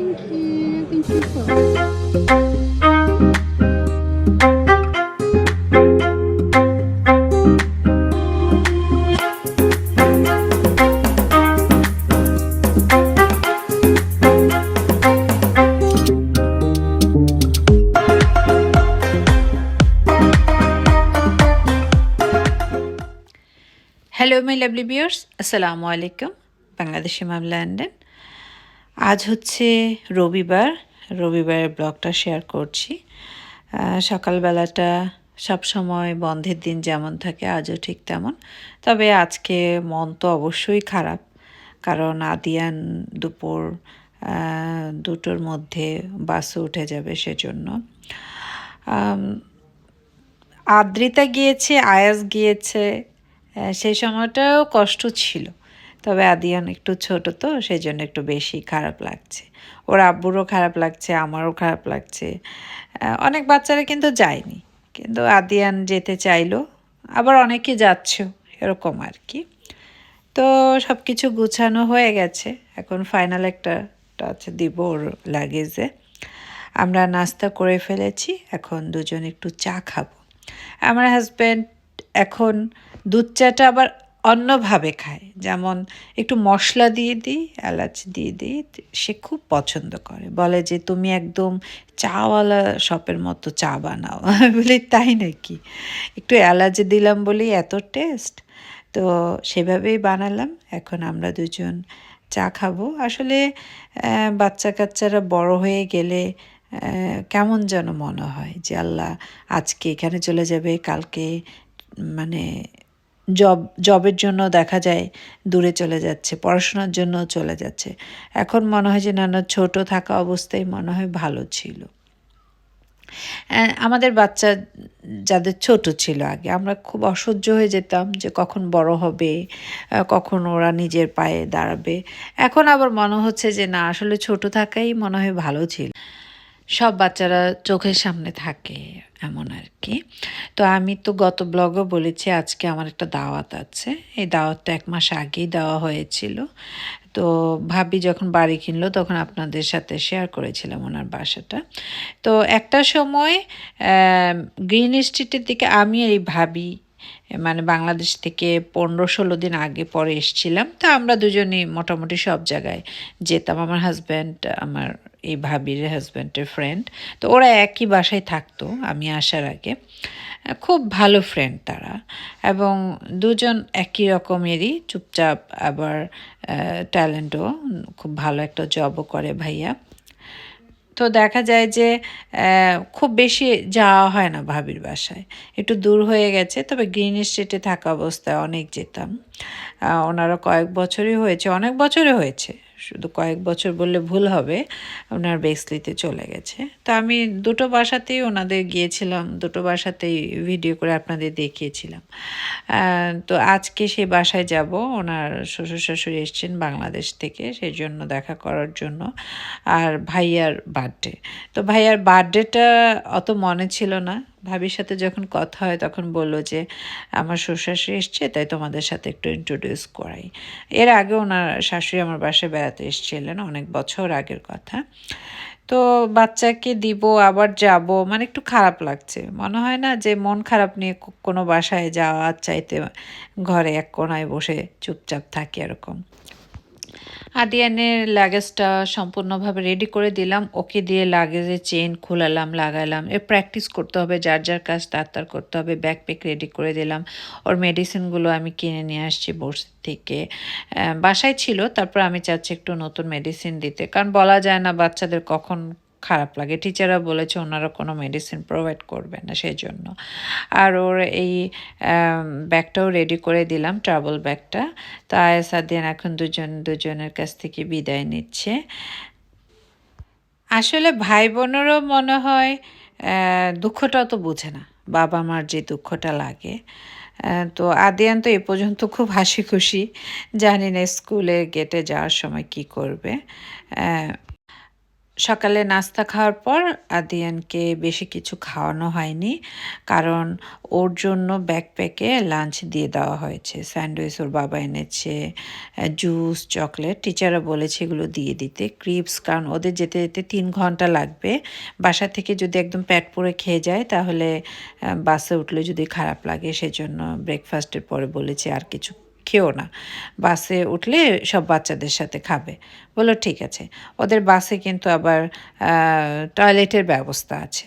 Thank you. Thank you for. Hello my lovely viewers আসসালামু আলাইকুম বাংলাদেশি মাম London আজ হচ্ছে রবিবার, রবিবারের ব্লগটা শেয়ার করছি। সকালবেলাটা সব সময় বন্ধের দিন যেমন থাকে, আজও ঠিক তেমন। তবে আজকে মন তো অবশ্যই খারাপ, কারণ আদিয়ান দুপুর দুটোর মধ্যে বাসে উঠে যাবে সেজন্য। আদ্রিতা গিয়েছে, আয়াস গিয়েছে সেই সময়টাও কষ্ট ছিল। তবে আদিয়ান একটু ছোট তো সেই জন্য একটু বেশি খারাপ লাগছে। ওর আব্বুরও খারাপ লাগছে, আমারও খারাপ লাগছে। অনেক বাচ্চারা কিন্তু যায়নি। কিন্তু আদিয়ান যেতে চাইলো, আবার অনেকে যাচ্ছেও, এরকম আর কি। তো সব কিছু গুছানো হয়ে গেছে। এখন ফাইনাল একটা টাচ দিব ওর লাগেজে আমরা নাস্তা করে ফেলেছি, এখন দুজন একটু চা খাব। আমার হাজব্যান্ড এখন দুধ চাটা আবার অন্যভাবে খায়। যেমন একটু মশলা দিয়ে দিই, এলাচ দিয়ে দিই, সে খুব পছন্দ করে। বলে যে, তুমি একদম চাওয়ালা শপের মতো চা বানাও। বলি, তাই নাকি? একটু এলাচ দিলাম বলেই এত টেস্ট তো সেভাবেই বানালাম। এখন আমরা দুজন চা খাব। আসলে বাচ্চা কাচ্চারা বড় হয়ে গেলে কেমন যেন মনে হয় যে, আল্লাহ, আজকে এখানে চলে যাবে, কালকে মানে জব জবের জন্য দেখা যায় দূরে চলে যাচ্ছে, পড়াশোনার জন্য চলে যাচ্ছে। এখন মনে হয় যে নানা ছোট থাকা অবস্থায় মনে হয় ভালো ছিল। আমাদের বাচ্চা যাদের ছোট ছিল আগে, আমরা খুব অসহ্য হয়ে যেতাম যে কখন বড় হবে কখন ওরা নিজের পায়ে দাঁড়াবে। এখন আবার মনে হচ্ছে যে না, আসলে ছোট থাকাই মনে হয় ভালো ছিল। সব বাচ্চারা চোখের সামনে থাকে, এমন আর কি। তো আমি তো গত ব্লগও বলেছি, আজকে আমার একটা দাওয়াত আছে। এই দাওয়াতটা এক মাস আগেই দেওয়া হয়েছিল। তো ভাবি যখন বাড়ি কিনলো, তখন আপনাদের সাথে শেয়ার করেছিলাম ওনার বাসাটা। তো একটা সময় গ্রিন স্ট্রিটের দিকে আমি এই ভাবি মানে বাংলাদেশ থেকে পনেরো ষোলো দিন আগে পরে এসছিলাম। তো আমরা দুজনেই মোটামুটি সব জায়গায় যেতাম। আমার হাজব্যান্ড আমার এই ভাবির হাজব্যান্ডের ফ্রেন্ড তো ওরা একই বাসায় থাকতো আমি আসার আগে। খুব ভালো ফ্রেন্ড তারা। এবং দুজন একই রকমেরই চুপচাপ আবার ট্যালেন্টও খুব ভালো একটা জবও করে ভাইয়া। তো দেখা যায় যে খুব বেশি যাওয়া হয় না ভাবির বাসায়। একটু দূর হয়ে গেছে, তবে গ্রিন স্ট্রিটে থাকা অবস্থায় অনেক যেতাম। ওনারা কয়েক বছরই হয়েছে, অনেক বছরই হয়েছে। শুধু কয়েক বছর বললে ভুল হবে ওনার বেসলিতে চলে গেছে। তো আমি দুটো বাসাতেই ওনাদের গিয়েছিলাম, দুটো বাসাতেই ভিডিও করে আপনাদের দেখিয়েছিলাম। তো আজকে সেই বাসায় যাব, ওনার শ্বশুর শাশুড়ি এসছেন বাংলাদেশ থেকে, সেই জন্য দেখা করার জন্য। আর ভাইয়ার বার্থডে তো ভাইয়ার বার্থডেটা অত মনে ছিল না ভাবির সাথে যখন কথা হয়, তখন বলল যে, আমার শ্বশুর এসছে, তাই তোমাদের সাথে একটু ইন্ট্রোডিউস করাই। এর আগে ওনার শাশুড়ি আমার বাসায় বেড়াতে এসেছিলেন, অনেক বছর আগের কথা। তো বাচ্চাকে দিব, আবার যাব মানে একটু খারাপ লাগছে। মনে হয় না যে, মন খারাপ নিয়ে কোনো বাসায় যাওয়ার চাইতে ঘরে এক কোনায় বসে চুপচাপ থাকি এরকম। আদিয়ানের লাগেজটা সম্পূর্ণভাবে রেডি করে দিলাম। ওকে দিয়ে লাগেজে চেন খোলালাম, লাগালাম। এ প্র্যাকটিস করতে হবে, যার যার কাজ তার তার করতে হবে। ব্যাকপ্যাক রেডি করে দিলাম। ওর মেডিসিনগুলো আমি কিনে নিয়ে আসছি বসে থেকে। বাসায় ছিল, তারপর আমি চাচ্ছি একটু নতুন মেডিসিন দিতে। কারণ বলা যায় না বাচ্চাদের কখন খারাপ লাগে। টিচাররা বলেছে ওনারা কোনো মেডিসিন প্রোভাইড করবে না সেই জন্য আর ওর এই ব্যাগটাও রেডি করে দিলাম ট্রাভেল ব্যাগটা। তো আয়াসাদিন এখন দুজন, দুজনের কাছ থেকে বিদায় নিচ্ছে। আসলে ভাই বোনেরও মনে হয় দুঃখটা তো বোঝে না বাবা মার যে দুঃখটা লাগে। তো আদিয়ান তো এ পর্যন্ত খুব হাসি খুশি। জানি না স্কুলে গেটে যাওয়ার সময় কি করবে। সকালে নাস্তা খাওয়ার পর আদিয়ানকে বেশি কিছু খাওয়ানো হয়নি, কারণ ওর জন্য ব্যাকপ্যাকে লাঞ্চ দিয়ে দেওয়া হয়েছে। স্যান্ডউইচ ওর বাবা এনেছে জুস চকলেট টিচাররা বলেছে এগুলো দিয়ে দিতে। ক্রিপস কারণ ওদের যেতে যেতে তিন ঘণ্টা লাগবে। বাসা থেকে যদি একদম প্যাট পরে খেয়ে যায়, তাহলে বাসে উঠলে যদি খারাপ লাগে, সেজন্য ব্রেকফাস্টের পরে বলেছে আর কিছু খেও না। বাসে উঠলে সব বাচ্চাদের সাথে খাবে। বলল, ঠিক আছে। ওদের বাসে কিন্তু আবার টয়লেটের ব্যবস্থা আছে।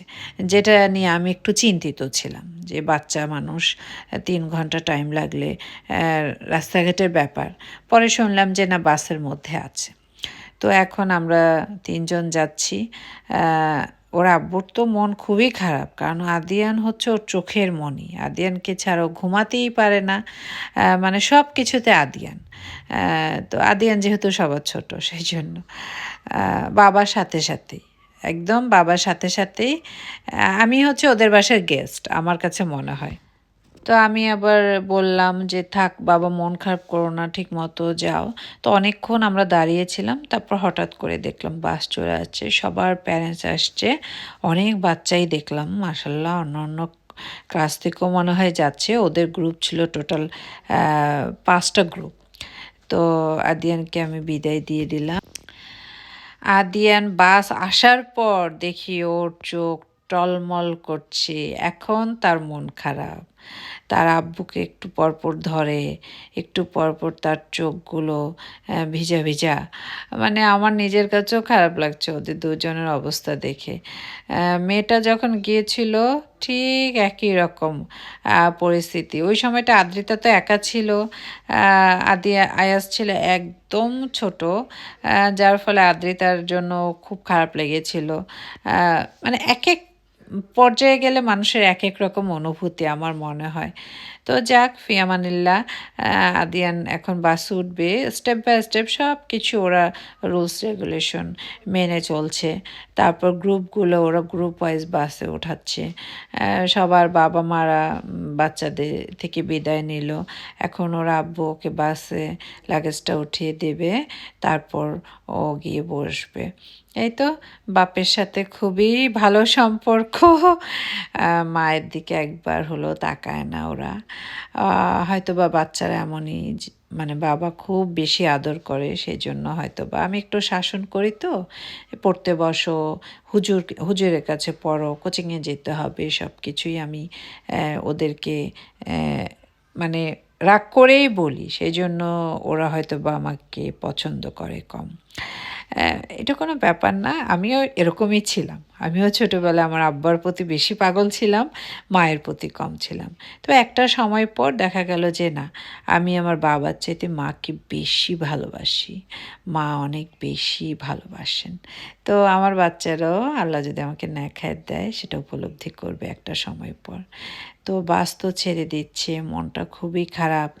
যেটা নিয়ে আমি একটু চিন্তিত ছিলাম যে বাচ্চা মানুষ, তিন ঘণ্টা টাইম লাগলে রাস্তাঘাটের ব্যাপার। পরে শুনলাম যে না, বাসের মধ্যে আছে। তো এখন আমরা তিনজন যাচ্ছি ওর আব্বুর তো মন খুবই খারাপ, কারণ আদিয়ান হচ্ছে ওর চোখের মনি আদিয়ানকে ছাড়াও ঘুমাতেই পারে না মানে সব কিছুতে আদিয়ান তো আদিয়ান যেহেতু সবার ছোট, সেই জন্য বাবার সাথে সাথেই, একদম বাবার সাথে সাথেই আমি হচ্ছে ওদের বাসার গেস্ট আমার কাছে মনে হয়। তো আমি আবার বললাম যে, থাক, বাবা, মন খারাপ করো না ঠিক মতো যাও। তো অনেকক্ষণ আমরা দাঁড়িয়েছিলাম, তারপর হঠাৎ করে দেখলাম বাস চলে যাচ্ছে সবার প্যারেন্টস আসছে, অনেক বাচ্চাই দেখলাম মাসাল্লাহ অন্য অন্য ক্লাস থেকেও মনে হয় যাচ্ছে, ওদের গ্রুপ ছিল টোটাল পাঁচটা গ্রুপ তো আদিয়ানকে আমি বিদায় দিয়ে দিলাম। আদিয়ান বাস আসার পর দেখি ওর চোখ টলমল করছে, এখন তার মন খারাপ। তার আব্বুকে একটু পরপর ধরে, একটু পরপর তার চোখগুলো ভিজা ভিজা। মানে আমার নিজের কাছেও খারাপ লাগছে ওদের দুজনের অবস্থা দেখে। মেয়েটা যখন গিয়েছিল, ঠিক একই রকম পরিস্থিতি। ওই সময়টা আদ্রিতা তো একা ছিল আদি, আয়াস ছিল একদম ছোট যার ফলে আদ্রিতার জন্য খুব খারাপ লেগেছিল। মানে এক এক পর্যায়ে গেলে মানুষের এক এক রকম অনুভূতি আমার মনে হয়। তো যাক ফিয়ামানিল্লাহ আহ, আদিয়ান এখন বাস উঠবে। স্টেপ বাই স্টেপ সব কিছু ওরা রুলস রেগুলেশন মেনে চলছে। তারপর গ্রুপগুলো ওরা গ্রুপ ওয়াইজ বাসে ওঠাচ্ছে। সবার বাবা মারা বাচ্চাদের থেকে বিদায় নিল। এখন ওরা আব্বু ওকে বাসে লাগেজটা উঠিয়ে দেবে। তারপর ও গিয়ে বসবে। এই তো বাপের সাথে খুবই ভালো সম্পর্ক। মায়ের দিকে একবার হলো তাকায় না ওরা। হয়তো বা বাচ্চারা এমনই মানে বাবা খুব বেশি আদর করে সেই জন্য হয়তো বা আমি একটু শাসন করি তো, পড়তে বসো, হুজুর, হুজুরের কাছে পড়ো কোচিংয়ে যেতে হবে, সব কিছুই আমি ওদেরকে মানে রাগ করেই বলি। সেই জন্য ওরা হয়তো বা আমাকে পছন্দ করে কম। এটা কোনো ব্যাপার না। আমিও এরকমই ছিলাম। আমিও ছোটোবেলায় আমার আব্বার প্রতি বেশি পাগল ছিলাম, মায়ের প্রতি কম ছিলাম। তো একটা সময় পর দেখা গেল যে, না, আমি আমার বাবার চাইতে মাকে বেশি ভালোবাসি। মা অনেক বেশি ভালোবাসেন। তো আমার বাচ্চারাও আল্লাহ যদি আমাকে ন্যাখায় দেয়, সেটা উপলব্ধি করবে একটা সময় পর। তো বাস তো ছেড়ে দিচ্ছে, মনটা খুবই খারাপ।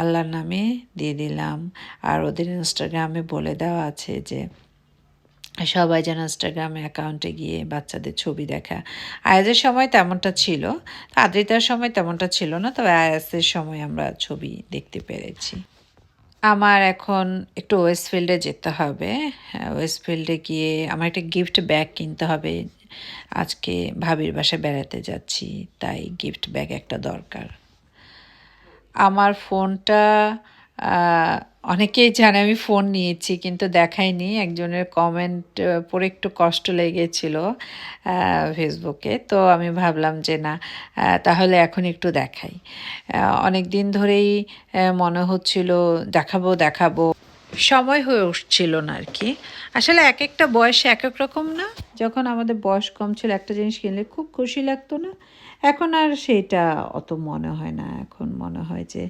আল্লাহর নামে দিয়ে দিলাম। আর ওদের ইনস্টাগ্রামে বলে দেওয়া আছে যে, সবাই যেন ইনস্টাগ্রামে অ্যাকাউন্টে গিয়ে বাচ্চাদের ছবি দেখা। আয়াজের সময় তেমনটা ছিল, আদ্রিতার সময় তেমনটা ছিল না, তবে আয়াসের সময় আমরা ছবি দেখতে পেরেছি। আমার এখন একটু ওয়েস্টফিল্ডে যেতে হবে। ওয়েস্ট ওয়েস্টফিল্ডে গিয়ে আমার একটা গিফট ব্যাগ কিনতে হবে। আজকে ভাবির বাসায় বেড়াতে যাচ্ছি, তাই গিফট ব্যাগ একটা দরকার। আমার ফোনটা অনেকেই জানে আমি ফোন নিয়েছি, কিন্তু দেখাইনি। একজনের কমেন্ট পড়ে একটু কষ্ট লেগেছিল ফেসবুকে তো আমি ভাবলাম যে না তাহলে এখন একটু দেখাই। অনেক দিন ধরেই মনে হচ্ছিল দেখাবো দেখাবো। সময় হয়ে উঠছিল না আর কি। আসলে এক একটা বয়সে এক এক রকম না? যখন আমাদের বয়স কম ছিল, একটা জিনিস কিনলে খুব খুশি লাগতো না? এখন আর সেটা অত মনে হয় না। এখন মনে হয় যে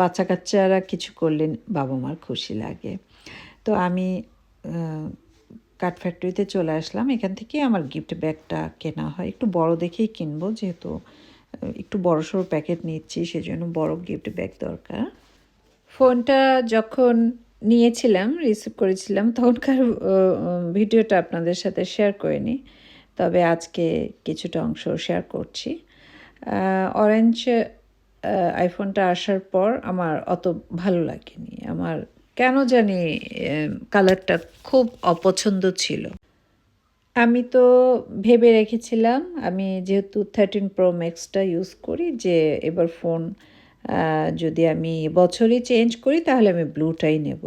বাচ্চা কাচ্চারা কিছু করলে বাবা মার খুশি লাগে। তো আমি কাঠ ফ্যাক্টরিতে চলে আসলাম। এখান থেকে আমার গিফট ব্যাগটা কেনা হয়। একটু বড় দেখেই কিনবো, যেহেতু একটু বড় সড়ো প্যাকেট নিচ্ছি, সেজন্য বড় গিফট ব্যাগ দরকার। ফোনটা যখন নিয়েছিলাম, রিসিভ করেছিলাম, তখনকার ভিডিওটা আপনাদের সাথে শেয়ার করিনি তবে আজকে কিছুটা অংশ শেয়ার করছি। অরেঞ্জ আইফোনটা আসার পর আমার অত ভালো লাগেনি। আমার কেন জানি কালারটা খুব অপছন্দ ছিল। আমি তো ভেবে রেখেছিলাম, আমি যেহেতু থার্টিন প্রো ম্যাক্সটা ইউজ করি, যে এবার ফোন যদি আমি বছরই চেঞ্জ করি, তাহলে আমি ব্লুটাই নেব।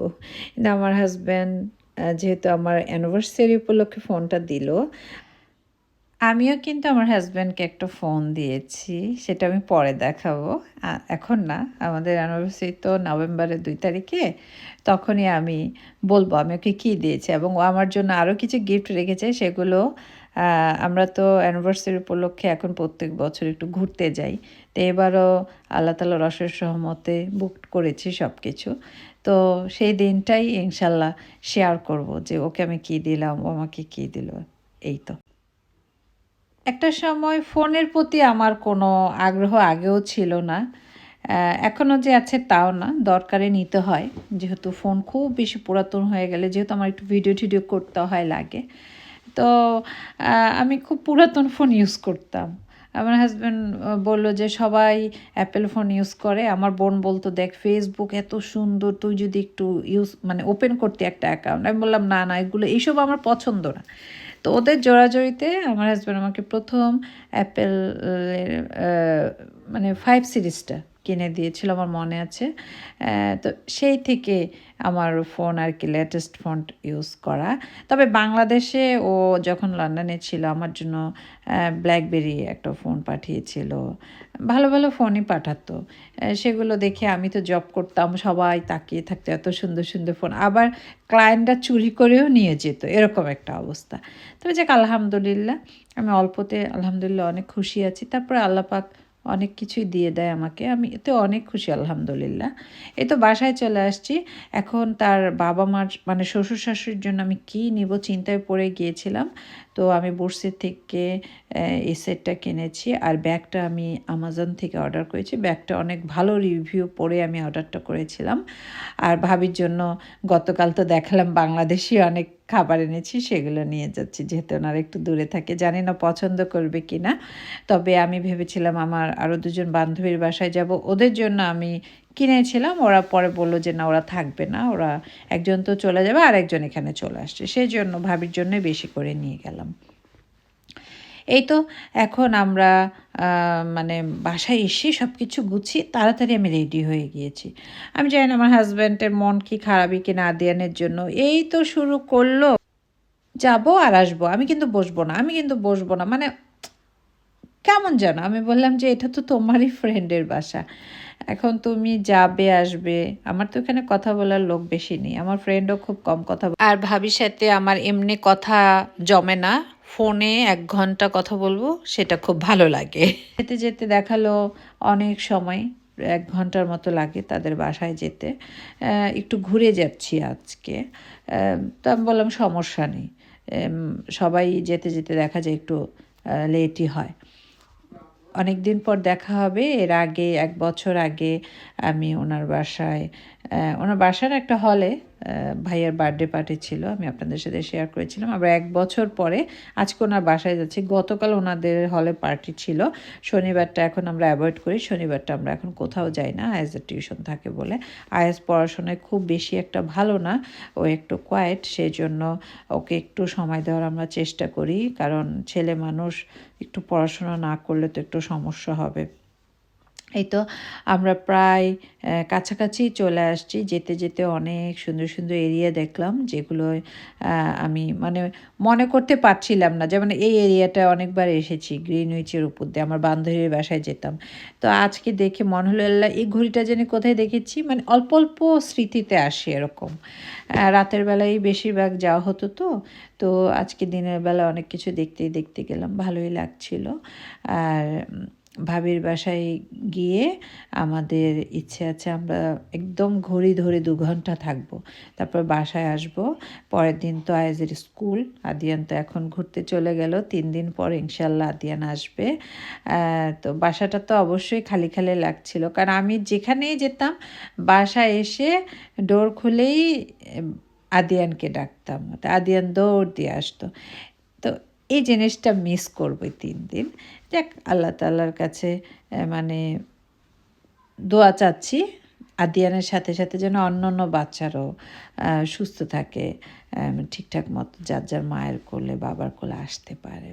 কিন্তু আমার হাজব্যান্ড যেহেতু আমার অ্যানিভার্সারি উপলক্ষে ফোনটা দিল আমিও কিন্তু আমার হাজব্যান্ডকে একটা ফোন দিয়েছি, সেটা আমি পরে দেখাবো। এখন না, আমাদের অ্যানিভার্সারি তো নভেম্বরের দুই তারিখে, তখনই আমি বলব, আমি ওকে কী দিয়েছি এবং ও আমার জন্য আরও কিছু গিফট রেখেছে, সেগুলো আমরা তো অ্যানিভার্সারি উপলক্ষে এখন প্রত্যেক বছর একটু ঘুরতে যাই। তো এবারও আল্লাহ তালা রসের সহমতে বুক করেছি সব কিছু তো সেই দিনটাই ইনশাল্লাহ শেয়ার করব যে ওকে আমি কী দিলাম, ও আমাকে কী দিল, এই তো। একটা সময় ফোনের প্রতি আমার কোনো আগ্রহ আগেও ছিল না। এখনও যে আছে তাও না, দরকারে নিতে হয়। যেহেতু ফোন খুব বেশি পুরাতন হয়ে গেলে, যেহেতু আমার একটু ভিডিও টিডিও করতে হয় লাগে। তো আমি খুব পুরাতন ফোন ইউজ করতাম। আমার হাজব্যান্ড বলল যে, সবাই অ্যাপেল ফোন ইউজ করে। আমার বোন বলতো, দেখ ফেসবুক এত সুন্দর, তুই যদি একটু ইউজ মানে ওপেন করতে একটা অ্যাকাউন্ট আমি বললাম, না না, এগুলো, এইসব আমার পছন্দ না। তো ওদের জোড়াজড়িতে আমার হাজব্যান্ড আমাকে প্রথম অ্যাপেল মানে ফাইভ সিরিজটা কিনে দিয়েছিল, আমার মনে আছে। তো সেই থেকে আমার ফোন আর কি লেটেস্ট ফোন ইউজ করা। তবে বাংলাদেশে ও যখন লন্ডনে ছিল, আমার জন্য ব্ল্যাকবেরি একটা ফোন পাঠিয়েছিল। ভালো ভালো ফোনই পাঠাতো। সেগুলো দেখে আমি তো জব করতাম, সবাই তাকিয়ে থাকতো, এত সুন্দর সুন্দর ফোন আবার ক্লায়েন্টরা চুরি করেও নিয়ে যেত, এরকম একটা অবস্থা। তবে যাক, আলহামদুলিল্লাহ, আমি অল্পতে আলহামদুলিল্লাহ অনেক খুশি আছি। তারপরে আল্লাপাক অনেক কিছুই দিয়ে দেয় আমাকে। আমি এতে অনেক খুশি, আলহামদুলিল্লাহ। এই তো বাসায় চলে আসছি। এখন তার বাবা মার মানে শ্বশুর শাশুড়ির জন্য আমি কী নিব চিন্তায় পড়ে গিয়েছিলাম। তো আমি বর্ষির থেকে এই সেটটা কিনেছি আর ব্যাগটা আমি আমাজন থেকে অর্ডার করেছি। ব্যাগটা অনেক ভালো রিভিউ পড়ে আমি অর্ডারটা করেছিলাম। আর ভাবির জন্য গতকাল তো দেখালাম বাংলাদেশি অনেক খাবার এনেছি, সেগুলো নিয়ে যাচ্ছি, যেহেতু ওনারা একটু দূরে থাকে। জানি না পছন্দ করবে কি না তবে আমি ভেবেছিলাম আমার আরও দুজন বান্ধবীর বাসায় যাব। ওদের জন্য আমি কিনেছিলাম, ওরা পরে বলল যে, না, ওরা থাকবে না, ওরা একজন তো চলে যাবে আর একজন এখানে চলে আসছে। সেই জন্য ভাবির জন্যই বেশি করে নিয়ে গেলাম। এই তো এখন আমরা মানে বাসায় এসে সব কিছু গুছিয়ে তাড়াতাড়ি আমি রেডি হয়ে গিয়েছি। আমি জানি না আমার হাজব্যান্ডের মন কি খারাপই কি না আদিয়ানের জন্য। এই তো শুরু করল। যাব আর আসব। আমি কিন্তু বসবো না, আমি কিন্তু বসবো না। মানে কেমন যেন, আমি বললাম যে এটা তো তোমারই ফ্রেন্ডের বাসা। এখন তুমি যাবে, আসবে। আমার তো এখানে কথা বলার লোক বেশি নেই। আমার ফ্রেন্ডও খুব কম কথা। আর ভাবির সাথে আমার এমনি কথা জমে না। ফোনে এক ঘণ্টা কথা বলব, সেটা খুব ভালো লাগে। যেতে যেতে দেখাল অনেক সময়, এক ঘণ্টার মতো লাগে তাদের বাসায় যেতে। একটু ঘুরে যাচ্ছি আজকে। তো আমি বললাম সমস্যা নেই। সবাই যেতে যেতে দেখা যায় একটু লেটই হয়। অনেক দিন পর দেখা হবে, এর আগে, এক বছর আগে আমি ওনার বাসায় ওনার বাসার একটা হলে ভাইয়ার বার্থডে পার্টি ছিল, আমি আপনাদের সাথে শেয়ার করেছিলাম। আবার এক বছর পরে আজকে ওনার বাসায় যাচ্ছি। গতকাল ওনাদের হলে পার্টি ছিল। শনিবারটা এখন আমরা অ্যাভয়েড করি। শনিবারটা আমরা এখন কোথাও যাই না আয়াজের টিউশন থাকে বলে। আয়াজ পড়াশোনায় খুব বেশি একটা ভালো না, ও একটু কোয়াইট সেই জন্য ওকে একটু সময় দেওয়ার আমরা চেষ্টা করি। কারণ ছেলে মানুষ একটু পড়াশোনা না করলে তো একটু সমস্যা হবে। এই তো আমরা প্রায় কাছাকাছি চলে আসছি। যেতে যেতে অনেক সুন্দর সুন্দর এরিয়া দেখলাম, যেগুলো আমি মানে মনে করতে পারছিলাম না। যেমন এই এরিয়াটা অনেকবার এসেছি, গ্রিনউইচের উপর দিয়ে আমার বান্ধবীর বাসায় যেতাম। তো আজকে দেখে মনে হলো, আল্লাহ, এই ঘড়িটা যেন কোথায় দেখেছি? মানে অল্প অল্প স্মৃতিতে আসে এরকম। রাতের বেলায় বেশিরভাগ যাওয়া হতো তো তো আজকে দিনের বেলা অনেক কিছু দেখতে দেখতে গেলাম, ভালোই লাগছিল। আর ভাবির বাসায় গিয়ে আমাদের ইচ্ছে আছে আমরা একদম ঘড়ি ধরে দু ঘণ্টা থাকব। তারপর বাসায় আসব। পরের দিন তো আয়াজের স্কুল। আদিয়ান তো এখন ঘুরতে চলে গেল। তিন দিন পর ইনশাল্লাহ আদিয়ান আসবে। তো বাসাটা তো অবশ্যই খালি খালি লাগছিল। কারণ আমি যেখানেই যেতাম, বাসায় এসে ডোর খুলেই আদিয়ানকে ডাকতাম। আদিয়ান দৌড় দিয়ে আসতো। তো এই জিনিসটা মিস করব তিন দিন। যাক, আল্লাহ তাল্লার কাছে মানে দোয়া চাচ্ছি, আদিয়ানের সাথে সাথে যেন অন্য অন্য বাচ্চারও সুস্থ থাকে ঠিকঠাক মতো যার যার মায়ের কোলে, বাবার কোলে আসতে পারে।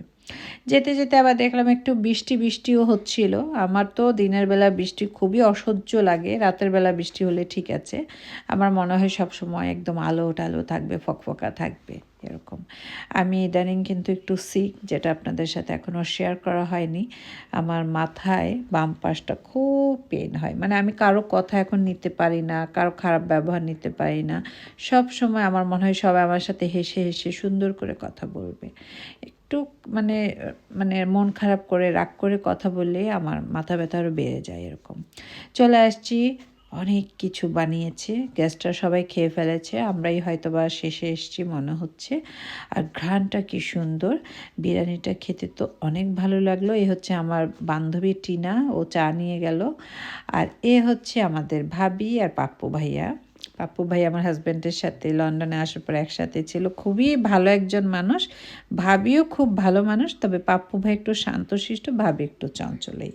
যেতে যেতে আবার দেখলাম একটু বৃষ্টি বৃষ্টিও হচ্ছিল। আমার তো দিনের বেলা বৃষ্টি খুবই অসহ্য লাগে, রাতের বেলা বৃষ্টি হলে ঠিক আছে। আমার মনে হয় সব সময় একদম আলো টালো থাকবে, ফকফকা থাকবে, এরকম। আমি ইদানিং কিন্তু একটু সিক যেটা আপনাদের সাথে এখনও শেয়ার করা হয়নি। আমার মাথায় বাম পাশটা খুব পেন হয়। মানে আমি কারও কথা এখন নিতে পারি না, কারও খারাপ ব্যবহার নিতে পারি না। সব সময় আমার মনে হয় সবাই আমার সাথে হেসে হেসে সুন্দর করে কথা বলবে। একটু মানে মানে মন খারাপ করে, রাগ করে কথা বললে আমার মাথা ব্যথা আরও বেড়ে যায় এরকম। চলে আসছি, অনেক কিছু বানিয়েছে গ্যাসটা সবাই খেয়ে ফেলেছে, আমরাই হয়তো বা শেষে এসছি, মনে হচ্ছে। আর ঘ্রাণটা কি সুন্দর, বিরিয়ানিটা খেতে তো অনেক ভালো লাগল। এ হচ্ছে আমার বান্ধবী টিনা, ও চা নিয়ে গেল। আর এ হচ্ছে আমাদের ভাবি আর পাপ্পু ভাইয়া। পাপ্পু ভাই আমার হাজব্যান্ডের সাথে লন্ডনে আসার পর একসাথে ছিল। খুবই ভালো একজন মানুষ, ভাবিও খুব ভালো মানুষ, তবে পাপ্পু ভাই একটু শান্তশিষ্ট, ভাবি একটু চঞ্চলেই।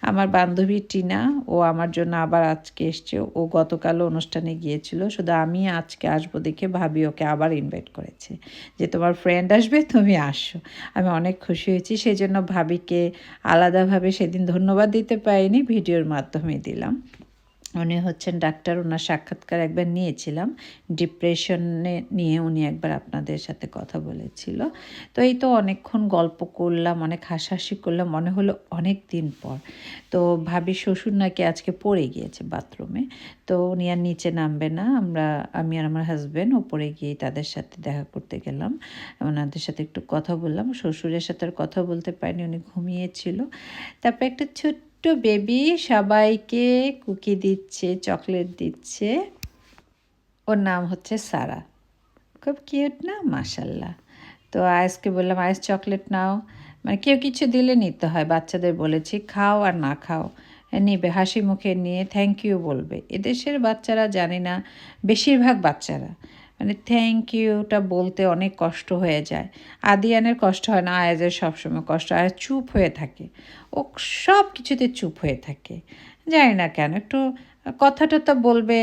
আমার বান্ধবী টিনা, ও আমার জন্য আবার আজকে এসছে। ও গতকালও অনুষ্ঠানে গিয়েছিল, শুধু আমি আজকে আসব দেখে ভাবি ওকে আবার ইনভাইট করেছে। যে তোমার ফ্রেন্ড আসবে, তুমি আসো। আমি অনেক খুশি হয়েছি সেই জন্য ভাবিকে আলাদাভাবে সেদিন ধন্যবাদ দিতে পারিনি, ভিডিওর মাধ্যমে দিলাম। উনি হচ্ছেন ডাক্তার ওনার সাক্ষাৎকার একবার নিয়েছিলাম। ডিপ্রেশনে নিয়ে উনি একবার আপনাদের সাথে কথা বলেছিল। তো এই তো অনেকক্ষণ গল্প করলাম, অনেক হাসাহাসি করলাম, মনে হলো অনেক দিন পর। তো ভাবি শ্বশুর নাকি আজকে পড়ে গিয়েছে বাথরুমে। তো উনি আর নিচে নামবে না। আমরা, আমি আর আমার হাজব্যান্ড ওপরে গিয়ে তাদের সাথে দেখা করতে গেলাম। ওনাদের সাথে একটু কথা বললাম। শ্বশুরের সাথে আর কথা বলতে পারিনি, উনি ঘুমিয়েছিল। তারপর একটা ছোট্ট বেবি সবাইকে কুকি দিচ্ছে, চকলেট দিচ্ছে। ওর নাম হচ্ছে সারা। খুব কিউট না? মাশাল্লাহ। তো আয়েসকে বললাম আয়েস চকলেট নাও। মানে কেউ কিছু দিলে নিতে হয়, বাচ্চাদের বলেছি, খাও আর না খাও। নিবে, হাসি মুখে নিয়ে থ্যাংক ইউ বলবে। এদেশের বাচ্চারা জানি না, বেশিরভাগ বাচ্চারা। মানে থ্যাংক ইউটা বলতে অনেক কষ্ট হয়ে যায়। আদিয়ানের কষ্ট হয় না, আয়াজের সবসময় কষ্ট আয়াজ চুপ হয়ে থাকে। ও সব কিছুতে চুপ হয়ে থাকে। জানি না কেন, একটু কথাটা তো বলবে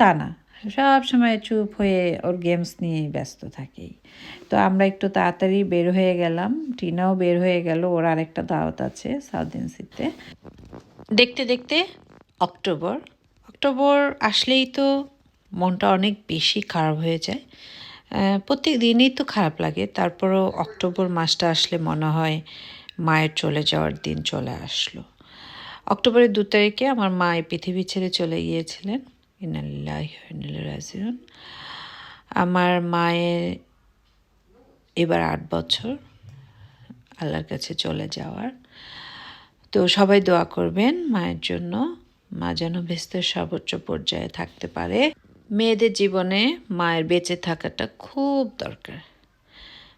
তা না। সব সময় চুপ হয়ে ওর গেমস নিয়েই ব্যস্ত থাকেই তো আমরা একটু তাড়াতাড়ি বের হয়ে গেলাম। টিনাও বের হয়ে গেল, ওর আরেকটা দাওয়াত আছে সাউথ এনসিতে দেখতে দেখতে অক্টোবর। অক্টোবর আসলেই তো মনটা অনেক বেশি খারাপ হয়ে যায়। প্রত্যেক দিনই তো খারাপ লাগে। তারপরও অক্টোবর মাসটা আসলে মনে হয় মায়ের চলে যাওয়ার দিন চলে আসলো। অক্টোবরের দু তারিখে আমার মা এই পৃথিবী ছেড়ে চলে গিয়েছিলেন। ইনাল্লাহ আমার মায়ের এবার আট বছর আল্লাহর কাছে চলে যাওয়ার। তো সবাই দোয়া করবেন মায়ের জন্য। মা যেন ভেস্তের সর্বোচ্চ পর্যায়ে থাকতে পারে। মেয়েদের জীবনে মায়ের বেঁচে থাকাটা খুব দরকার।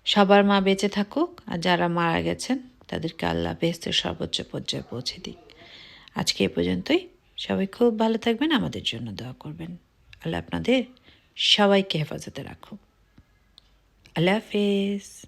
সবার মা বেঁচে থাকুক, আর যারা মারা গেছেন, তাদেরকে আল্লাহ বেহস্তের সর্বোচ্চ পর্যায়ে পৌঁছে দিক। আজকে এ পর্যন্তই। সবাই খুব ভালো থাকবেন, আমাদের জন্য দোয়া করবেন। আল্লাহ আপনাদের সবাইকে হেফাজতে রাখুক। আল্লাহ হাফেজ।